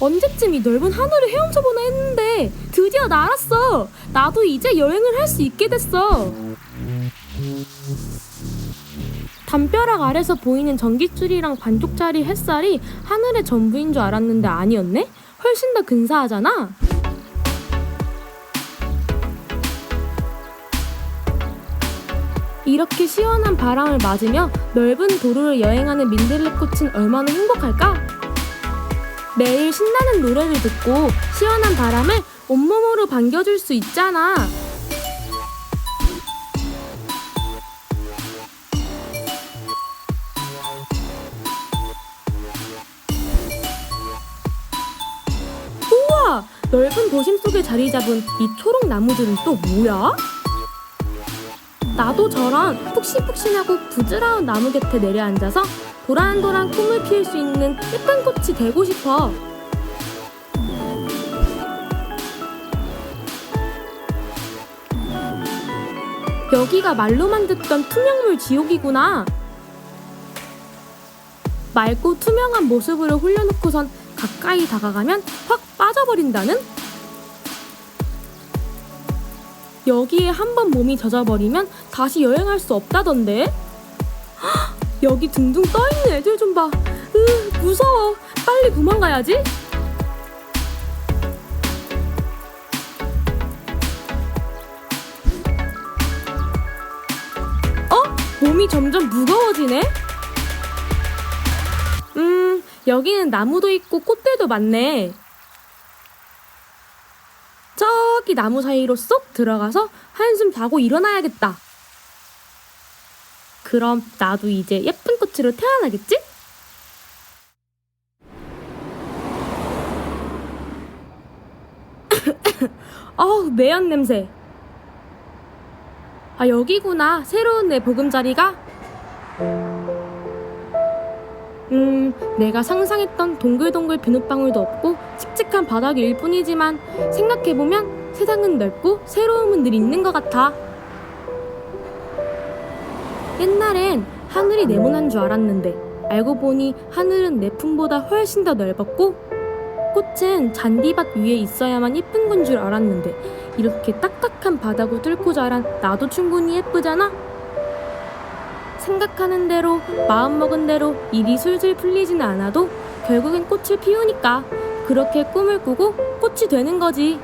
언제쯤 이 넓은 하늘을 헤엄쳐 보나 했는데 드디어 날았어. 나도 이제 여행을 할 수 있게 됐어. 담벼락 아래서 보이는 전깃줄이랑 반쪽짜리 햇살이 하늘의 전부인 줄 알았는데 아니었네? 훨씬 더 근사하잖아. 이렇게 시원한 바람을 맞으며 넓은 도로를 여행하는 민들레 꽃은 얼마나 행복할까? 매일 신나는 노래를 듣고 시원한 바람을 온몸으로 반겨줄 수 있잖아. 우와! 넓은 도심 속에 자리 잡은 이 초록 나무들은 또 뭐야? 나도 저런 푹신푹신하고 부드러운 나무 곁에 내려앉아서 도란도란 꿈을 피울 수 있는 예쁜 꽃이 되고 싶어. 여기가 말로만 듣던 투명물 지옥이구나. 맑고 투명한 모습으로 홀려놓고선 가까이 다가가면 확 빠져버린다는? 여기에 한 번 몸이 젖어버리면 다시 여행할 수 없다던데? 헉, 여기 둥둥 떠있는 애들 좀 봐. 으, 무서워. 빨리 도망가야지. 어? 몸이 점점 무거워지네? 음, 여기는 나무도 있고 꽃들도 많네. 저기 나무 사이로 쏙 들어가서 한숨 자고 일어나야겠다. 그럼 나도 이제 예쁜 꽃으로 태어나겠지? 아우 매연 냄새. 아 여기구나 새로운 내 보금자리가. 음, 내가 상상했던 동글동글 비눗방울도 없고 칙칙한 바닥일 뿐이지만 생각해보면 세상은 넓고 새로움은 늘 있는 것 같아. 옛날엔 하늘이 네모난 줄 알았는데 알고 보니 하늘은 내 품보다 훨씬 더 넓었고 꽃은 잔디밭 위에 있어야만 예쁜 건 줄 알았는데 이렇게 딱딱한 바닥을 뚫고 자란 나도 충분히 예쁘잖아? 생각하는 대로 마음먹은 대로 일이 술술 풀리지는 않아도 결국엔 꽃을 피우니까 그렇게 꿈을 꾸고 꽃이 되는 거지.